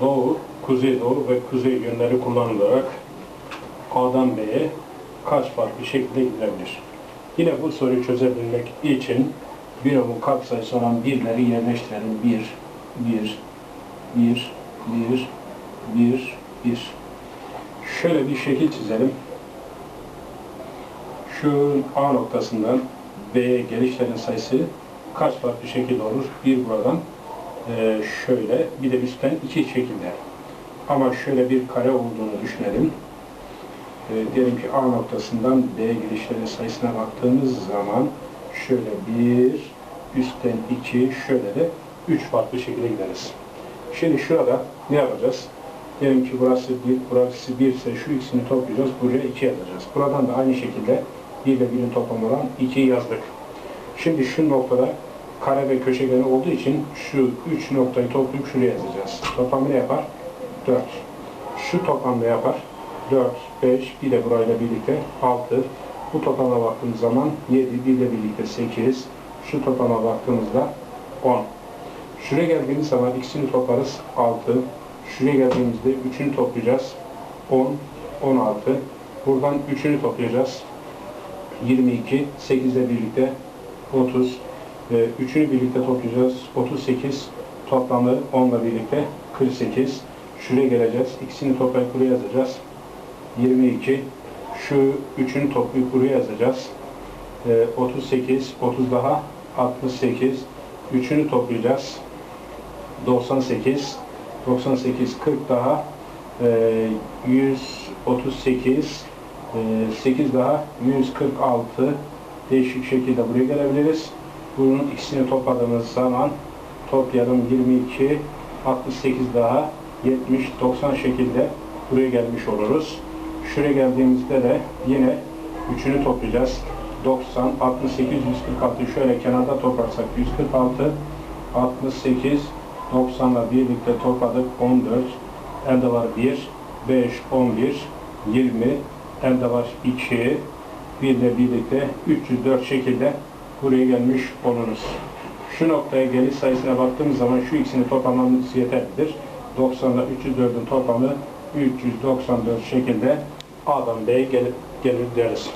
doğu, kuzeydoğu ve kuzey yönleri kullanılarak A'dan B'ye kaç farklı şekilde gidilebilir? Yine bu soruyu çözebilmek için binomun katsayısı olan birleri yerleştirelim. Bir, bir, bir, bir, bir, bir. Şöyle bir şekil çizelim. Şu A noktasından B'ye gelişlerin sayısı kaç farklı şekilde olur? Bir buradan ee, şöyle, bir de üstten iki şekilde. Ama şöyle bir kare olduğunu düşünelim. Ee, diyelim ki A noktasından B girişlerin sayısına baktığımız zaman şöyle bir, üstten iki, şöyle de üç farklı şekilde gideriz. Şimdi şurada ne yapacağız? Diyelim ki burası bir, burası bir ise şu ikisini toplayacağız, buraya iki yazacağız. Buradan da aynı şekilde bir ile birin toplamı olan 2 yazdık. Şimdi şu noktada kare ve köşegeni olduğu için şu üç noktayı toplayıp şuraya yazacağız. Toplamı ne yapar? 4. Şu toplam ne yapar? 4, 5, bir de burayla birlikte 6. Bu toplama baktığımız zaman 7, bir ile birlikte 8. Şu toplama baktığımızda 10. Şuraya geldiğimiz zaman ikisini toplarız 6. Şuraya geldiğimizde üçünü toplayacağız 10, 16. Buradan üçünü toplayacağız 22, 8 ile birlikte 30. Ve üçünü birlikte toplayacağız 38. Toplamı 10 ile birlikte 48. Şuraya geleceğiz. İkisini toplayıp buraya yazacağız. 22. Şu üçünü toplayıp buraya yazacağız. Ee, 38, 30 daha 68. Üçünü toplayacağız. 98, 98, 40 daha e, 138, e, 8 daha 146 değişik şekilde buraya gelebiliriz. Bunun ikisini topladığımız zaman toplayalım 22, 68 daha 70, 90 şekilde buraya gelmiş oluruz. Şuraya geldiğimizde de yine üçünü toplayacağız. 90, 68, 146 şöyle kenarda toplarsak 146, 68, 90'la birlikte topladık 14, elde var 1, 5, 11, 20, elde var 2, 1 ile birlikte 304 şekilde buraya gelmiş oluruz. Şu noktaya geliş sayısına baktığımız zaman şu ikisini toplamamız yeterlidir. 90 ile 304'ün toplamı 394 şekilde A'dan B'ye gelir, gelir deriz.